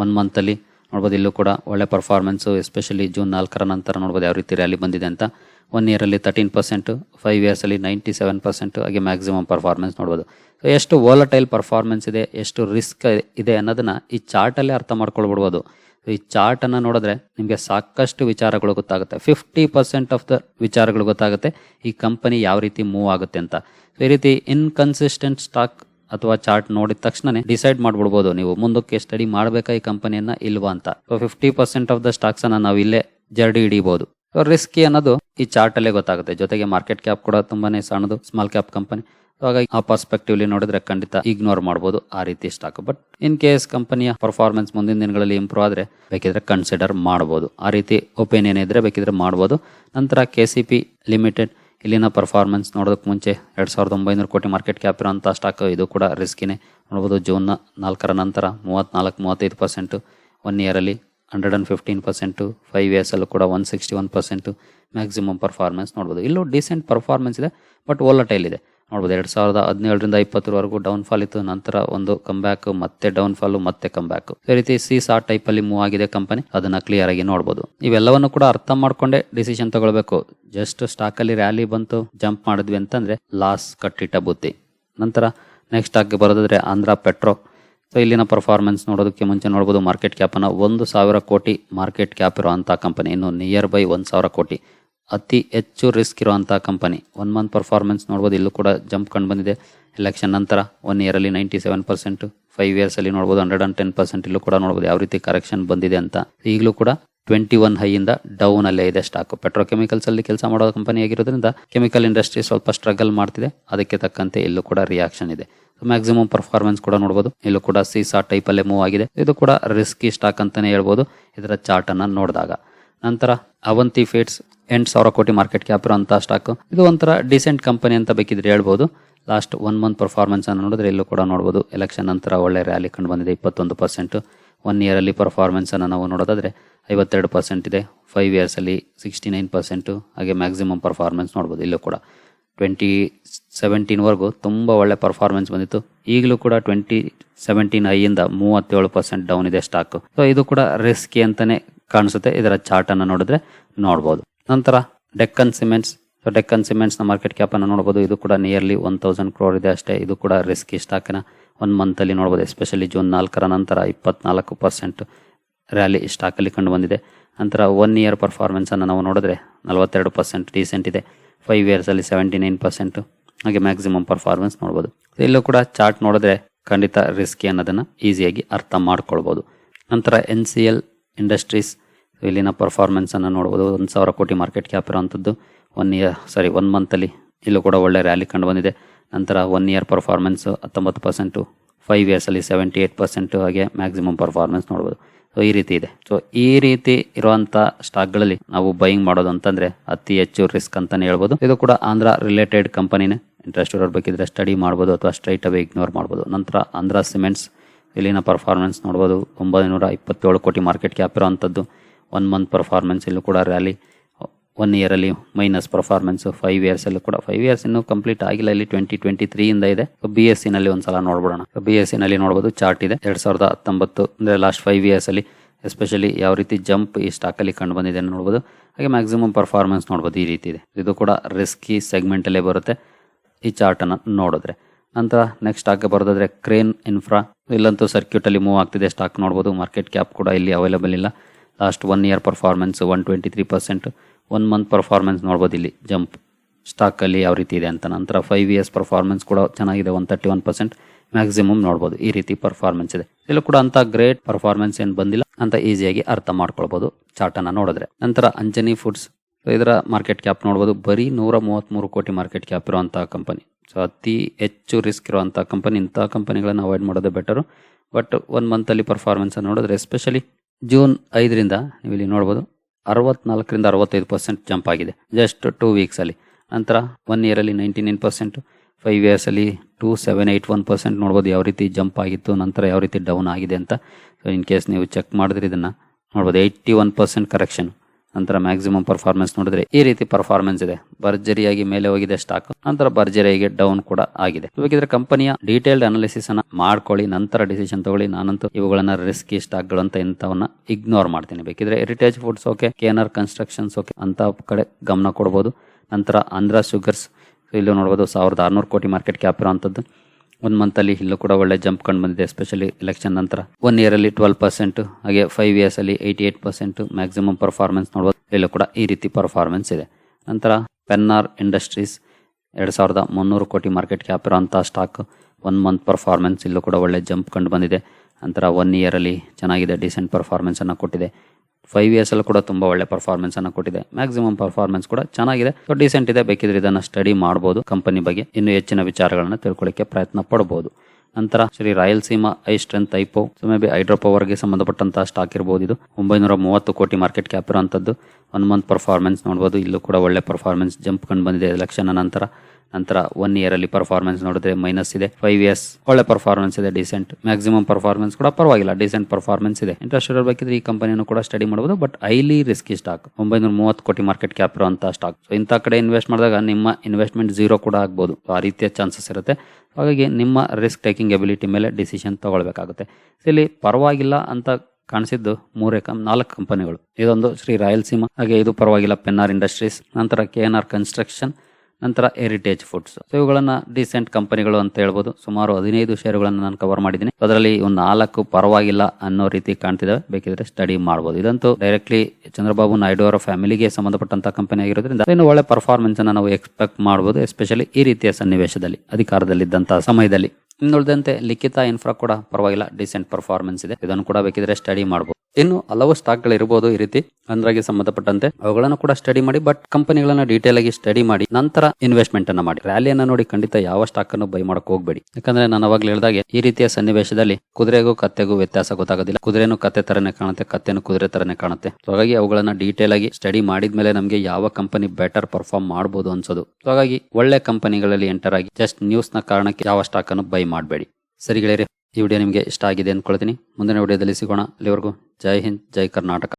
ಒನ್ ಮಂತಲ್ಲಿ ನೋಡ್ಬೋದು. ಇಲ್ಲೂ ಕೂಡ ಒಳ್ಳೆ ಪರ್ಫಾರ್ಮೆನ್ಸು ಎಸ್ಪೆಷಲಿ ಜೂನ್ ನಾಲ್ಕರ ನಂತರ ನೋಡ್ಬೋದು ಯಾವ ರೀತಿ ರ್ಯಾಲಿ ಬಂದಿದೆ ಅಂತ. ಒನ್ ಇಯರಲ್ಲಿ ತರ್ಟೀನ್ ಪರ್ಸೆಂಟು ಫೈವ್ ಇಯರ್ಸಲ್ಲಿ ನೈಂಟಿ ಸೆವೆನ್ ಪರ್ಸೆಂಟು ಹಾಗೆ ಮ್ಯಾಕ್ಸಿಮಮ್ ಪರ್ಫಾರ್ಮೆನ್ಸ್ ನೋಡ್ಬೋದು. ಸೊ ಎಷ್ಟು ವೋಲಟೈಲ್ ಪರ್ಫಾರ್ಮೆನ್ಸ್ ಇದೆ, ಎಷ್ಟು ರಿಸ್ಕ್ ಇದೆ ಅನ್ನೋದನ್ನು ಈ ಚಾರ್ಟಲ್ಲೇ ಅರ್ಥ ಮಾಡ್ಕೊಳ್ಬಿಡ್ಬೋದು. ಈ ಚಾರ್ಟನ್ನು ನೋಡಿದ್ರೆ ನಿಮಗೆ ಸಾಕಷ್ಟು ವಿಚಾರಗಳು ಗೊತ್ತಾಗುತ್ತೆ. ಫಿಫ್ಟಿ ಪರ್ಸೆಂಟ್ ಆಫ್ ದ ವಿಚಾರಗಳು ಗೊತ್ತಾಗುತ್ತೆ, ಈ ಕಂಪನಿ ಯಾವ ರೀತಿ ಮೂವ್ ಆಗುತ್ತೆ ಅಂತ. ಈ ರೀತಿ ಇನ್ಕನ್ಸಿಸ್ಟೆಂಟ್ ಸ್ಟಾಕ್ ಅಥವಾ ಚಾರ್ಟ್ ನೋಡಿದ ತಕ್ಷಣ ಡಿಸೈಡ್ ಮಾಡ್ಬಿಡ್ಬೋದು ನೀವು, ಮುಂದಕ್ಕೆ ಸ್ಟಡಿ ಮಾಡಬೇಕಾ ಈ ಕಂಪನಿಯನ್ನು ಇಲ್ವಾ ಅಂತ. So fifty percent of the ಸ್ಟಾಕ್ಸನ್ನು ನಾವು ಇಲ್ಲೇ ಜರ್ಡಿ ಹಿಡಿಬೋದು. ಸೊ ರಿಸ್ಕಿ ಅನ್ನೋದು ಈ ಚಾರ್ಟ್ ಅಲ್ಲೇ ಗೊತ್ತಾಗುತ್ತೆ. ಜೊತೆಗೆ ಮಾರ್ಕೆಟ್ ಕ್ಯಾಪ್ ಕೂಡ ತುಂಬಾನೇ ಸಣ್ಣದು ಸ್ಮಾಲ್ ಕ್ಯಾಪ್ ಕಂಪನಿ ಹಾಗಾಗಿ ಆ ಪರ್ಸ್ಪೆಕ್ಟಿವ್ಲಿ ನೋಡಿದ್ರೆ ಖಂಡಿತ ಇಗ್ನೋರ್ ಮಾಡಬಹುದು ಆ ರೀತಿ ಸ್ಟಾಕ್ ಬಟ್ ಇನ್ ಕೇಸ್ ಕಂಪನಿಯ ಪರ್ಫಾರ್ಮೆನ್ಸ್ ಮುಂದಿನ ದಿನಗಳಲ್ಲಿ ಇಂಪ್ರೂವ್ ಆದ್ರೆ ಬೇಕಿದ್ರೆ ಕನ್ಸಿಡರ್ ಮಾಡಬಹುದು ಆ ರೀತಿ ಒಪಿನಿಯನ್ ಇದ್ರೆ ಬೇಕಿದ್ರೆ ಮಾಡಬಹುದು ನಂತರ ಕೆ ಸಿ ಪಿ ಲಿಮಿಟೆಡ್ ಇಲ್ಲಿನ ಪರ್ಫಾರ್ಮೆನ್ಸ್ ನೋಡೋದಕ್ಕೆ ಮುಂಚೆ ಎರಡ್ ಸಾವಿರದ ಒಂಬೈನೂರು ಕೋಟಿ ಮಾರ್ಕೆಟ್ ಕ್ಯಾಪ್ ಇರುವಂತಹ ಸ್ಟಾಕ್ ಇದು ಕೂಡ ರಿಸ್ಕಿನೇ ನೋಡ್ಬೋದು ಜೂನ್ನ ನಾಲ್ಕರ ನಂತರ ಮೂವತ್ನಾಲ್ಕು, ಮೂವತ್ತೈದು percent one ಇಯರಲ್ಲಿ hundred and fifteen percent five ಇಯರ್ಸಲ್ಲೂ ಕೂಡ one sixty one percent maximum performance ನೋಡ್ಬೋದು. ಇಲ್ಲೂ ಡಿಸೆಂಟ್ ಪರ್ಫಾರ್ಮೆನ್ಸ್ ಇದೆ ಬಟ್ ಓಲಟೈಲ್ ಇದೆ. ನೋಡ್ಬೋದು, ಎರಡು ಸಾವಿರದ ಹದಿನೇಳರಿಂದ ಇಪ್ಪತ್ತರವರೆಗೂ ಡೌನ್ ಫಾಲ್ ಇತ್ತು, ನಂತರ ಒಂದು ಕಂಬ್ಯಾಕ್ ಮತ್ತೆ ಡೌನ್ ಫಾಲ್ ಮತ್ತೆ ಕಂಬ್ಯಾಕ್ ಈ ರೀತಿ ಸೀಸ್ ಆ ಟೈಪ್ ಅಲ್ಲಿ ಮೂವ್ ಆಗಿದೆ ಕಂಪನಿ ಅದನ್ನ ಕ್ಲಿಯರ್ ಆಗಿ ನೋಡಬಹುದು ಇವೆಲ್ಲವನ್ನು ಕೂಡ ಅರ್ಥ ಮಾಡ್ಕೊಂಡೆ ಡಿಸಿಷನ್ ತಗೊಳ್ಬೇಕು. ಜಸ್ಟ್ ಸ್ಟಾಕ್ ಅಲ್ಲಿ ರ್ಯಾಲಿ ಬಂತು ಜಂಪ್ ಮಾಡಿದ್ವಿ ಅಂತಂದ್ರೆ ಲಾಸ್ ಕಟ್ಟಿಟ್ಟ ಬುದ್ಧಿ. ನಂತರ ನೆಕ್ಸ್ಟ್ ಸ್ಟಾಕ್ ಬರೋದಾದ್ರೆ ಆಂಧ್ರ ಪೆಟ್ರೋ ಸೊ ಇಲ್ಲಿನ ಪರ್ಫಾರ್ಮೆನ್ಸ್ ನೋಡೋದಕ್ಕೆ ಮುಂಚೆ ನೋಡಬಹುದು ಮಾರ್ಕೆಟ್ ಕ್ಯಾಪ್ ಅನ್ನ ಒಂದು ಸಾವಿರ ಕೋಟಿ ಮಾರ್ಕೆಟ್ ಕ್ಯಾಪ್ ಇರುವಂತಹ ಕಂಪನಿ ಇನ್ನು ನಿಯರ್ ಬೈ ಒಂದ್ ಸಾವಿರ ಕೋಟಿ. ಅತಿ ಹೆಚ್ಚು ರಿಸ್ಕ್ ಇರುವಂಥ ಕಂಪನಿ ಒನ್ ಮಂತ್ ಪರ್ಫಾರ್ಮೆನ್ಸ್ ನೋಡ್ಬೋದು, ಇಲ್ಲೂ ಕೂಡ ಜಂಪ್ ಕಂಡು ಬಂದಿದೆ. ಎಲೆಕ್ಷನ್ ನಂತರ one ಇಯರಲ್ಲಿ ninety seven percent five years ಅಲ್ಲಿ ನೋಡಬಹುದು ಹಂಡ್ರೆಡ್ ಅಂಡ್ ಟೆನ್ ಪರ್ಸೆಂಟ್ ಇಲ್ಲೂ ಕೂಡ ನೋಡ್ಬೋದು ಯಾವ ರೀತಿ ಕರೆಕ್ಷನ್ ಬಂದಿದೆ ಅಂತ. ಈಗಲೂ ಕೂಡ ಟ್ವೆಂಟಿ ಒನ್ ಹೈಯಿಂದ ಡೌನ್ ಅಲ್ಲೇ ಇದೆ ಸ್ಟಾಕ್ ಪೆಟ್ರೋಕೆಮಿಕಲ್ಸ್ ಅಲ್ಲಿ ಕೆಲಸ ಮಾಡೋ ಕಂಪನಿ ಆಗಿರೋದ್ರಿಂದ ಕೆಮಿಕಲ್ ಇಂಡಸ್ಟ್ರಿ ಸ್ವಲ್ಪ ಸ್ಟ್ರಗಲ್ ಮಾಡ್ತಿದೆ. ಅದಕ್ಕೆ ತಕ್ಕಂತೆ ಇಲ್ಲೂ ಕೂಡ ರಿಯಾಕ್ಷನ್ ಇದೆ. ಮ್ಯಾಕ್ಸಿಮಮ್ ಪರ್ಫಾರ್ಮೆನ್ಸ್ ಕೂಡ ನೋಡಬಹುದು ಇಲ್ಲೂ ಕೂಡ ಸೀಸಾ ಟೈಪ್ ಅಲ್ಲೇ ಮೂವ್ ಆಗಿದೆ. ಇದು ಕೂಡ ರಿಸ್ಕಿ ಸ್ಟಾಕ್ ಅಂತಾನೆ ಹೇಳ್ಬೋದು. ಇದರ ಚಾರ್ಟ್ ಅನ್ನ ನೋಡಿದಾಗ. ನಂತರ ಅವಂತಿ ಫೇಟ್ಸ್ ಎಂಟು ಸಾವಿರ ಕೋಟಿ ಮಾರ್ಕೆಟ್ ಕ್ಯಾಪ್ ಇರುವಂತಹ ಸ್ಟಾಕ್ ಇದು ಒಂಥರ ಡಿಸೆಂಟ್ ಕಂಪನಿ ಅಂತ ಬೇಕಿದ್ರೆ ಹೇಳ್ಬೋದು. ಲಾಸ್ಟ್ ಒನ್ ಮಂತ್ ಪರ್ಫಾರ್ಮೆನ್ಸ್ ಅನ್ನು ನೋಡಿದ್ರೆ ಇಲ್ಲೂ ಕೂಡ ನೋಡಬಹುದು ಎಲೆಕ್ಷನ್ ನಂತರ ಒಳ್ಳೆ ರ್ಯಾಲಿ ಕಂಡು ಬಂದಿದೆ, ಇಪ್ಪತ್ತೊಂದು ಪರ್ಸೆಂಟ್ ಒನ್ ಇಯರ್ ಅಲ್ಲಿ ಪರ್ಫಾರ್ಮೆನ್ಸ್ ಅನ್ನು ನಾವು ನೋಡೋದಾದ್ರೆ ಐವತ್ತೆರಡು ಪರ್ಸೆಂಟ್ ಇದೆ. ಫೈವ್ ಇಯರ್ಸ್ ಅಲ್ಲಿ ಸಿಕ್ಸ್ಟಿ ನೈನ್ ಪರ್ಸೆಂಟ್ ಹಾಗೆ ಮ್ಯಾಕ್ಸಿಮಮ್ ಪರ್ಫಾರ್ಮೆನ್ಸ್ ನೋಡಬಹುದು ಇಲ್ಲೂ ಕೂಡ. ಟ್ವೆಂಟಿ ಸೆವೆಂಟೀನ್ವರೆಗೂ ತುಂಬ ಒಳ್ಳೆ ಪರ್ಫಾರ್ಮೆನ್ಸ್ ಬಂದಿತ್ತು. ಈಗಲೂ ಕೂಡ ಟ್ವೆಂಟಿ ಸೆವೆಂಟೀನ್ ಐಯಿಂದ ಮೂವತ್ತೇಳು ಪರ್ಸೆಂಟ್ ಡೌನ್ ಇದೆ ಸ್ಟಾಕ್ ಸೊ ಇದು ಕೂಡ ರಿಸ್ಕಿ ಅಂತಾನೆ ಕಾಣಿಸುತ್ತೆ. ಇದರ ಚಾರ್ಟ್ ಅನ್ನು ನೋಡಿದ್ರೆ ನೋಡಬಹುದು ನಂತರ ಡೆಕ್ಕನ್ ಸಿಮೆಂಟ್ಸ್ ಸೊ ಡೆಕ್ಕನ್ ಸಿಮೆಂಟ್ಸ್ನ ಮಾರ್ಕೆಟ್ ಕ್ಯಾಪ್ ಅನ್ನು ನೋಡಬಹುದು ಇದು ಕೂಡ ನಿಯರ್ಲಿ ಒನ್ ತೌಸಂಡ್ ಕ್ರೋರ್ ಇದೆ ಅಷ್ಟೇ. ಇದು ಕೂಡ ರಿಸ್ಕಿ ಸ್ಟಾಕಿನ ಒನ್ ಮಂತ್ ಅಲ್ಲಿ ನೋಡಬಹುದು ಎಸ್ಪೆಷಲಿ ಜೂನ್ ನಾಲ್ಕರ ನಂತರ ಇಪ್ಪತ್ನಾಲ್ಕು ಪರ್ಸೆಂಟ್ ರ್ಯಾಲಿ ಸ್ಟಾಕಲ್ಲಿ ಕಂಡು ಬಂದಿದೆ. ನಂತರ ಒನ್ ಇಯರ್ ಪರ್ಫಾರ್ಮೆನ್ಸ್ ಅನ್ನು ನಾವು ನೋಡಿದ್ರೆ ನಲವತ್ತೆರಡು ಪರ್ಸೆಂಟ್ ಡೀಸೆಂಟ್ ಇದೆ. ಫೈವ್ ಇಯರ್ಸ್ ಅಲ್ಲಿ ಸೆವೆಂಟಿ ನೈನ್ ಪರ್ಸೆಂಟ್ ಹಾಗೆ ಮ್ಯಾಕ್ಸಿಮಮ್ ಪರ್ಫಾರ್ಮೆನ್ಸ್ ನೋಡ್ಬೋದು. ಇಲ್ಲೂ ಕೂಡ ಚಾರ್ಟ್ ನೋಡಿದ್ರೆ ಖಂಡಿತ ರಿಸ್ಕಿ ಅನ್ನೋದನ್ನ ಈಸಿಯಾಗಿ ಅರ್ಥ ಮಾಡ್ಕೊಳ್ಬೋದು. ನಂತರ ಎನ್ ಸಿ ಎಲ್ ಇಂಡಸ್ಟ್ರೀಸ್, ಇಲ್ಲಿನ ಪರ್ಫಾರ್ಮೆನ್ಸನ್ನು ನೋಡ್ಬೋದು. ಒಂದು ಸಾವಿರ ಕೋಟಿ ಮಾರ್ಕೆಟ್ ಕ್ಯಾಪ್ ಇರುವಂಥದ್ದು ಒನ್ ಇಯರ್ ಸಾರಿ ಒನ್ ಮಂತಲ್ಲಿ ಇಲ್ಲೂ ಕೂಡ ಒಳ್ಳೆ ರ್ಯಾಲಿ ಕಂಡು ಬಂದಿದೆ. ನಂತರ ಒನ್ ಇಯರ್ ಪರ್ಫಾರ್ಮೆನ್ಸು ಹತ್ತೊಂಬತ್ತು ಪರ್ಸೆಂಟು ಫೈವ್ ಇಯರ್ಸಲ್ಲಿ ಸೆವೆಂಟಿ ಏಯ್ಟ್ ಪರ್ಸೆಂಟು ಹಾಗೆ ಮ್ಯಾಕ್ಸಿಮಮ್ ಪರ್ಫಾರ್ಮೆನ್ಸ್ ನೋಡ್ಬೋದು. ಸೊ ಈ ರೀತಿ ಇದೆ. ಸೊ ಈ ರೀತಿ ಇರುವಂಥ ಸ್ಟಾಕ್ಗಳಲ್ಲಿ ನಾವು ಬೈಯಿಂಗ್ ಮಾಡೋದು ಅಂತಂದರೆ ಅತಿ ಹೆಚ್ಚು ರಿಸ್ಕ್ ಅಂತಲೇ ಹೇಳ್ಬೋದು. ಇದು ಕೂಡ ಆಂಧ್ರ ರಿಲೇಟೆಡ್ ಕಂಪನಿನೇ ಇಂಟ್ರೆಸ್ಟ್ ಇರೋರು ಬೇಕಿದ್ರೆ ಸ್ಟಡಿ ಮಾಡ್ಬೋದು ಅಥವಾ ಸ್ಟ್ರೈಟ್ ಅವೇ ಇಗ್ನೋರ್ ಮಾಡ್ಬೋದು. ನಂತರ ಆಂಧ್ರ ಸಿಮೆಂಟ್ಸ್ ಇಲ್ಲಿನ ಪರ್ಫಾರ್ಮೆನ್ಸ್ ನೋಡ್ಬೋದು. ಒಂಬೈನೂರ ಇಪ್ಪತ್ತೇಳು ಕೋಟಿ ಮಾರ್ಕೆಟ್ ಕ್ಯಾಪ್ ಇರೋವಂಥದ್ದು. ಒನ್ ಮಂತ್ ಪರ್ಫಾರ್ಮೆನ್ಸ್ ಇಲ್ಲೂ ಕೂಡ ರ್ಯಾಲಿ ಒನ್ ಇಯರಲ್ಲಿ ಮೈನಸ್ ಪರ್ಫಾರ್ಮೆನ್ಸ್ ಫೈವ್ ಇಯರ್ಸ್ ಅಲ್ಲೂ ಕೂಡ. ಫೈವ್ ಇಯರ್ಸ್ ಇನ್ನೂ ಕಂಪ್ಲೀಟ್ ಆಗಿಲ್ಲ. ಇಲ್ಲಿ ಟ್ವೆಂಟಿ ಟ್ವೆಂಟಿ ತ್ರೀ ಇಂದ ಇದೆ. ಬಿ ಎಸ್ ಸಿನಲ್ಲಿ ಒಂದು ಸಲ ನೋಡ್ಬಿಡೋಣ. ಬಿ ಎಸ್ ಸಿನಲ್ಲಿ ನೋಡ್ಬೋದು ನೋಡಬಹುದು ಚಾರ್ಟ್ ಇದೆ. ಎರಡ್ ಸಾವಿರದ ಹತ್ತೊಂಬತ್ತು ಅಂದ್ರೆ ಲಾಸ್ಟ್ ಫೈವ್ ಇಯರ್ಸ್ ಅಲ್ಲಿ ಎಸ್ಪೆಷಲಿ ಯಾವ ರೀತಿ ಜಂಪ್ ಈ ಸ್ಟಾಕ್ ಅಲ್ಲಿ ಕಂಡು ಬಂದಿದೆ ಅಂತ ನೋಡಬಹುದು ಹಾಗೆ ಮ್ಯಾಕ್ಸಿಮಮ್ ಪರ್ಫಾರ್ಮೆನ್ಸ್ ನೋಡಬಹುದು ಈ ರೀತಿ ಇದೆ. ಇದು ಕೂಡ ರಿಸ್ಕಿ ಸೆಗ್ಮೆಂಟ್ ಅಲ್ಲೇ ಬರುತ್ತೆ ಈ ಚಾರ್ಟನ್ನು ನೋಡಿದ್ರೆ. ನಂತರ ನೆಕ್ಸ್ಟ್ ಸ್ಟಾಕ್ ಬರೋದಾದ್ರೆ ಕ್ರೇನ್ ಇನ್ಫ್ರಾ ಇಲ್ಲಂತೂ ಸರ್ಕ್ಯೂಟಲ್ಲಿ ಮೂವ್ ಆಗ್ತಿದೆ ಸ್ಟಾಕ್ ನೋಡ್ಬೋದು ಮಾರ್ಕೆಟ್ ಕ್ಯಾಪ್ ಕೂಡ ಇಲ್ಲಿ ಅವೈಲೇಬಲ್ ಇಲ್ಲ. Last one year performance one twenty three percent one month performance ನೋಡ್ಬೋದು ಇಲ್ಲಿ ಜಂಪ್ ಸ್ಟಾಕಲ್ಲಿ ಯಾವ ರೀತಿ ಇದೆ ಅಂತ. ನಂತರ ಫೈವ್ ಇಯರ್ಸ್ ಪರ್ಫಾರ್ಮೆನ್ಸ್ ಕೂಡ ಚೆನ್ನಾಗಿದೆ one thirty one percent maximum ನೋಡ್ಬೋದು, ಈ ರೀತಿ ಪರ್ಫಾರ್ಮೆನ್ಸ್ ಇದೆ. ಇಲ್ಲೂ ಕೂಡ ಅಂತ ಗ್ರೇಟ್ ಪರ್ಫಾರ್ಮೆನ್ಸ್ ಏನು ಬಂದಿಲ್ಲ ಅಂತ ಈಸಿಯಾಗಿ ಅರ್ಥ ಮಾಡ್ಕೊಳ್ಬೋದು ಚಾರ್ಟನ್ನು ನೋಡಿದ್ರೆ. ನಂತರ ಅಂಜನಿ ಫುಡ್ಸ್ ಇದರ ಮಾರ್ಕೆಟ್ ಕ್ಯಾಪ್ ನೋಡ್ಬೋದು, ಬರೀ ನೂರ ಮೂವತ್ತ್ಮೂರು ಕೋಟಿ ಮಾರ್ಕೆಟ್ ಕ್ಯಾಪ್ ಇರುವಂಥ ಕಂಪನಿ ಸೊ ಅತಿ ಹೆಚ್ಚು ರಿಸ್ಕ್ ಇರುವಂಥ ಕಂಪನಿ ಇಂಥ ಕಂಪನಿಗಳನ್ನು ಅವಾಯ್ಡ್ ಮಾಡೋದೇ ಬೆಟರು ಬಟ್ ಒನ್ ಮಂತಲ್ಲಿ ಪರ್ಫಾರ್ಮೆನ್ಸ್ ನೋಡಿದ್ರೆ ಎಸ್ಪೆಷಲಿ ಜೂನ್ ಐದರಿಂದ ನೀವು ಇಲ್ಲಿ ನೋಡ್ಬೋದು ಅರವತ್ನಾಲ್ಕರಿಂದ ಅರವತ್ತೈದು ಪರ್ಸೆಂಟ್ ಜಂಪ್ ಆಗಿದೆ. ಜಸ್ಟ್ ಟೂ ವೀಕ್ಸಲ್ಲಿ ನಂತರ ಒನ್ ಇಯರಲ್ಲಿ ninety nine percent five ಇಯರ್ಸಲ್ಲಿ two seven eight one percent ನೋಡ್ಬೋದು ಯಾವ ರೀತಿ ಜಂಪ್ ಆಗಿತ್ತು, ನಂತರ ಯಾವ ರೀತಿ ಡೌನ್ ಆಗಿದೆ ಅಂತ. ಸೊ ಇನ್ ಕೇಸ್ ನೀವು ಚೆಕ್ ಮಾಡಿದ್ರೆ ಇದನ್ನು ನೋಡ್ಬೋದು. ಏಯ್ಟಿ ಒನ್ ಪರ್ಸೆಂಟ್ ಕರೆಕ್ಷನ್ ನಂತರ ಮ್ಯಾಕ್ಸಿಮಮ್ ಪರ್ಫಾರ್ಮೆನ್ಸ್ ನೋಡಿದ್ರೆ ಈ ರೀತಿ ಪರ್ಫಾರ್ಮೆನ್ಸ್ ಇದೆ. ಭರ್ಜರಿಯಾಗಿ ಮೇಲೆ ಹೋಗಿದೆ ಸ್ಟಾಕ್ ನಂತರ ಭರ್ಜರಿಯಾಗಿ ಡೌನ್ ಕೂಡ ಆಗಿದೆ. ಬೇಕಿದ್ರೆ ಕಂಪನಿಯ ಡೀಟೇಲ್ಡ್ ಅನಾಲಿಸಿಸ್ ಅನ್ನ ಮಾಡ್ಕೊಳ್ಳಿ, ನಂತರ ಡಿಸಿಷನ್ ತಗೊಳ್ಳಿ. ನಾನಂತೂ ಇವುಗಳನ್ನ ರಿಸ್ಕಿ ಸ್ಟಾಕ್ಗಳು ಅಂತ ಇಂಥವನ್ನ ಇಗ್ನೋರ್ ಮಾಡ್ತೀನಿ. ಬೇಕಿದ್ರೆ heritage foods okay KNR constructions okay ಅಂತ ಕಡೆ ಗಮನ ಕೊಡಬಹುದು ನಂತರ ಆಂಧ್ರ ಶುಗರ್ಸ್ ಇಲ್ಲೂ ನೋಡಬಹುದು ಸಾವಿರದ ಆರ್ನೂರು ಕೋಟಿ ಮಾರ್ಕೆಟ್ ಕ್ಯಾಪ್ ಇರೋಂಥದ್ದು ಒನ್ ಮಂತಲ್ಲಿ ಇಲ್ಲೂ ಕೂಡ ಒಳ್ಳೆ ಜಂಪ್ ಕಂಡು ಬಂದಿದೆ ಎಸ್ಪೆಷಲಿ ಎಲೆಕ್ಷನ್ ನಂತರ. ಒನ್ ಇಯರಲ್ಲಿ ಟ್ವೆಲ್ ಪರ್ಸೆಂಟ್ ಹಾಗೆ ಫೈವ್ ಇಯರ್ಸ್ ಅಲ್ಲಿ eighty eight percent maximum performance ನೋಡಬಹುದು ಇಲ್ಲೂ ಕೂಡ ಈ ರೀತಿ ಪರ್ಫಾರ್ಮೆನ್ಸ್ ಇದೆ. ನಂತರ ಪೆನ್ನಾರ್ ಇಂಡಸ್ಟ್ರೀಸ್ ಎರಡು ಸಾವಿರದ ಮುನ್ನೂರು ಕೋಟಿ ಮಾರ್ಕೆಟ್ ಕ್ಯಾಪ್ ಇರೋಂಥ ಸ್ಟಾಕ್ ಒನ್ ಮಂತ್ ಪರ್ಫಾರ್ಮೆನ್ಸ್ ಇಲ್ಲೂ ಕೂಡ ಒಳ್ಳೆ ಜಂಪ್ ಕಂಡು ಬಂದಿದೆ. ನಂತರ ಒನ್ ಇಯರಲ್ಲಿ ಚೆನ್ನಾಗಿದೆ ಡಿಸೆಂಟ್ ಪರ್ಫಾರ್ಮೆನ್ಸ್ ಅನ್ನು ಕೊಟ್ಟಿದೆ. ಫೈವ್ ಇಯರ್ಸ್ ಅಲ್ಲೂ ಕೂಡ ತುಂಬಾ ಒಳ್ಳೆ ಅನ್ನ ಕೊಟ್ಟಿದೆ. ಮ್ಯಾಕ್ಸಿಮಮ್ ಪರ್ಫಾರ್ಮೆನ್ಸ್ ಕೂಡ ಚೆನ್ನಾಗಿದೆ. ಸೊ ಡಿಸೆಂಟ್ ಇದೆ. ಬೇಕಿದ್ರೆ ಇದನ್ನ ಸ್ಟಡಿ ಮಾಡಬಹುದು ಕಂಪನಿ ಬಗ್ಗೆ. ಇನ್ನು ಹೆಚ್ಚಿನ ವಿಚಾರಗಳನ್ನ ತಿಳ್ಕೊಳ್ಳಿಕ್ಕೆ ಪ್ರಯತ್ನ ಪಡಬಹುದು ನಂತರ Shri Rayalaseema hi strength hypo may be hydro ಪವರ್ಗೆ ಸಂಬಂಧಪಟ್ಟಂತಹ ಸ್ಟಾಕ್ ಇರಬಹುದು ಇದು. ಒಂಬೈನೂರ ಮೂವತ್ತು ಕೋಟಿ ಮಾರ್ಕೆಟ್ ಕ್ಯಾಪ್ ಇರುವಂತದ್ದು. ಒನ್ ಮಂತ್ ಪರ್ಫಾರ್ಮೆನ್ಸ್ ನೋಡಬಹುದು ಇಲ್ಲೂ ಕೂಡ ಒಳ್ಳೆ ಪರ್ಫಾರ್ಮೆನ್ಸ್ ಜಂಪ್ ಕಂಡು ಬಂದಿದೆ. ಎಲೆಕ್ಷನ್ ನಂತರ. ನಂತರ ಒನ್ ಇಯರ್ ಅಲ್ಲಿ ಪರ್ಫಾರ್ಮೆನ್ಸ್ ನೋಡಿದ್ರೆ ಮೈನಸ್ ಇದೆ. ಫೈವ್ ಇಯರ್ಸ್ ಒಳ್ಳೆ ಪರ್ಫಾರ್ಮೆನ್ಸ್ ಇದೆ ಡಿಸೆಂಟ್ ಮ್ಯಾಕ್ಸಿಮಮ್ ಪರ್ಫಾರ್ಮೆನ್ಸ್ ಕೂಡ ಪರವಾಗಿಲ್ಲ ಡಿಸೆಂಟ್ ಪರ್ಫಾರ್ಮೆನ್ಸ್ ಇದೆ. ಇಂಟ್ರೆಸ್ಟ್ ಇರಬೇಕಿದ್ರೆ ಈ ಕಂಪನಿಯನ್ನು ಕೂಡ ಸ್ಟಡಿ ಮಾಡಬಹುದು ಬಟ್ ಹೈಲಿ ರಿಸ್ಕಿ ಸ್ಟಾಕ್ ಒಂಬೈನೂರ ಮೂವತ್ತು ಕೋಟಿ ಮಾರ್ಕೆಟ್ ಕ್ಯಾಪ್ ಇರುವಂತಹ ಸ್ಟಾಕ್ ಸೊ ಇಂಥ ಕಡೆ ಇನ್ವೆಸ್ಟ್ ಮಾಡಿದಾಗ ನಿಮ್ಮ ಇನ್ವೆಸ್ಟ್ಮೆಂಟ್ ಜೀರೋ ಕೂಡ ಆಗ್ಬೋದು. ಆ ರೀತಿಯ ಚಾನ್ಸಸ್ ಇರುತ್ತೆ. ಹಾಗಾಗಿ ನಿಮ್ಮ ರಿಸ್ಕ್ ಟೇಕಿಂಗ್ ಎಬಿಲಿಟಿ ಮೇಲೆ ಡಿಸಿಷನ್ ತಗೊಳ್ಬೇಕಾಗುತ್ತೆ. ಇಲ್ಲಿ ಪರವಾಗಿಲ್ಲ ಅಂತ ಕಾಣಿಸಿದ್ದು ಮೂರೇ ಕಂ, ನಾಲ್ಕು ಕಂಪನಿಗಳು ಇದೊಂದು ಶ್ರೀ ರಾಯಲಸೀಮಾ. ಹಾಗೆ ಇದು ಪರವಾಗಿಲ್ಲ ಪೆನ್ನಾರ್ ಇಂಡಸ್ಟ್ರೀಸ್ ನಂತರ ಕೆ ಎನ್ ಆರ್ ಕನ್ಸ್ಟ್ರಕ್ಷನ್ ನಂತರ ಹೆರಿಟೇಜ್ ಫುಡ್ಸ್ ಸೊ ಇವುಗಳನ್ನ ಡೀಸೆಂಟ್ ಕಂಪನಿಗಳು ಅಂತ ಹೇಳ್ಬೋದು. ಸುಮಾರು ಹದಿನೈದು ಷೇರುಗಳನ್ನು ನಾನು ಕವರ್ ಮಾಡಿದ್ದೀನಿ. ಅದರಲ್ಲಿ ಒಂದು ನಾಲ್ಕು ಪರವಾಗಿಲ್ಲ ಅನ್ನೋ ರೀತಿ ಕಾಣ್ತಿದ್ದಾವೆ ಬೇಕಿದ್ರೆ ಸ್ಟಡಿ ಮಾಡಬಹುದು ಇದಂತೂ ಡೈರೆಕ್ಟ್ಲಿ ಚಂದ್ರಬಾಬು ನಾಯ್ಡು ಅವರ ಫ್ಯಾಮಿಲಿಗೆ ಸಂಬಂಧಪಟ್ಟಂತ ಕಂಪನಿ ಆಗಿರೋದ್ರಿಂದ ಇನ್ನು ಒಳ್ಳೆ ಪರ್ಫಾರ್ಮೆನ್ಸ್ ಅನ್ನ ನಾವು ಎಕ್ಸ್ಪೆಕ್ಟ್ ಮಾಡಬಹುದು ಎಸ್ಪೆಷಲಿ ಈ ರೀತಿಯ ಸನ್ನಿವೇಶದಲ್ಲಿ ಅಧಿಕಾರದಲ್ಲಿದ್ದಂತಹ ಸಮಯದಲ್ಲಿ. ಇನ್ನುಳಿದಂತೆ ಲಿಖಿತ ಇನ್ಫ್ರಾ ಕೂಡ ಪರವಾಗಿಲ್ಲ. ಡಿಸೆಂಟ್ ಪರ್ಫಾರ್ಮೆನ್ಸ್ ಇದೆ. ಇದನ್ನು ಕೂಡ ಬೇಕಿದ್ರೆ ಸ್ಟಡಿ ಮಾಡಬಹುದು ಇನ್ನು ಹಲವು ಸ್ಟಾಕ್ಗಳು ಇರಬಹುದು ಈ ರೀತಿ. ಅಂದ್ರಾಗೆ ಸಂಬಂಧಪಟ್ಟಂತೆ ಅವುಗಳನ್ನು ಕೂಡ ಸ್ಟಡಿ ಮಾಡಿ ಬಟ್ ಕಂಪನಿಗಳನ್ನ ಡೀಟೇಲ್ ಆಗಿ ಸ್ಟಡಿ ಮಾಡಿ, ನಂತರ ಇನ್ವೆಸ್ಟ್ಮೆಂಟ್ ಅನ್ನ ಮಾಡಿ. ರ್ಯಾಲಿಯನ್ನ ನೋಡಿ ಖಂಡಿತ ಯಾವ ಸ್ಟಾಕ್ ಅನ್ನು ಬೈ ಮಾಡಕ್ ಹೋಗ್ಬೇಡಿ. ಯಾಕಂದ್ರೆ ನಾನು ಅವಾಗ್ಲೇ ಹೇಳಿದಾಗೆ, ಈ ರೀತಿಯ ಸನ್ನಿವೇಶದಲ್ಲಿ ಕುದುರೆಗೂ ಕತ್ತೆಗೂ ವ್ಯತ್ಯಾಸ ಗೊತ್ತಾಗೋದಿಲ್ಲ. ಕುದುರೆನು ಕತ್ತೆ ತರನೇ ಕಾಣುತ್ತೆ, ಕತ್ತೆನು ಕುದುರೆ ತರನೇ ಕಾಣುತ್ತೆ. ಹಾಗಾಗಿ ಅವುಗಳನ್ನ ಡೀಟೇಲ್ ಆಗಿ ಸ್ಟಡಿ ಮಾಡಿದ್ಮೇಲೆ ನಮಗೆ ಯಾವ ಕಂಪನಿ ಬೆಟರ್ ಪರ್ಫಾರ್ಮ್ ಮಾಡಬಹುದು ಅನ್ಸೋದು. ಹಾಗಾಗಿ ಒಳ್ಳೆ ಕಂಪನಿಗಳಲ್ಲಿ ಎಂಟರ್ ಆಗಿ ಜಸ್ಟ್ ನ್ಯೂಸ್ನ ಕಾರಣಕ್ಕೆ ಯಾವ ಸ್ಟಾಕ್ ಅನ್ನು ಬೈ ಮಾಡಬೇಡಿ. ಸರಿ ಗೆಳೆಯರೆ, ಈ ವಿಡಿಯೋ ನಿಮಗೆ ಇಷ್ಟ ಆಗಿದೆ ಅಂದ್ಕೊಳ್ತೀನಿ. ಮುಂದಿನ ವಿಡಿಯೋದಲ್ಲಿ ಸಿಗೋಣ. ಅಲ್ಲಿವರೆಗೂ ಜೈ ಹಿಂದ್, ಜೈ ಕರ್ನಾಟಕ.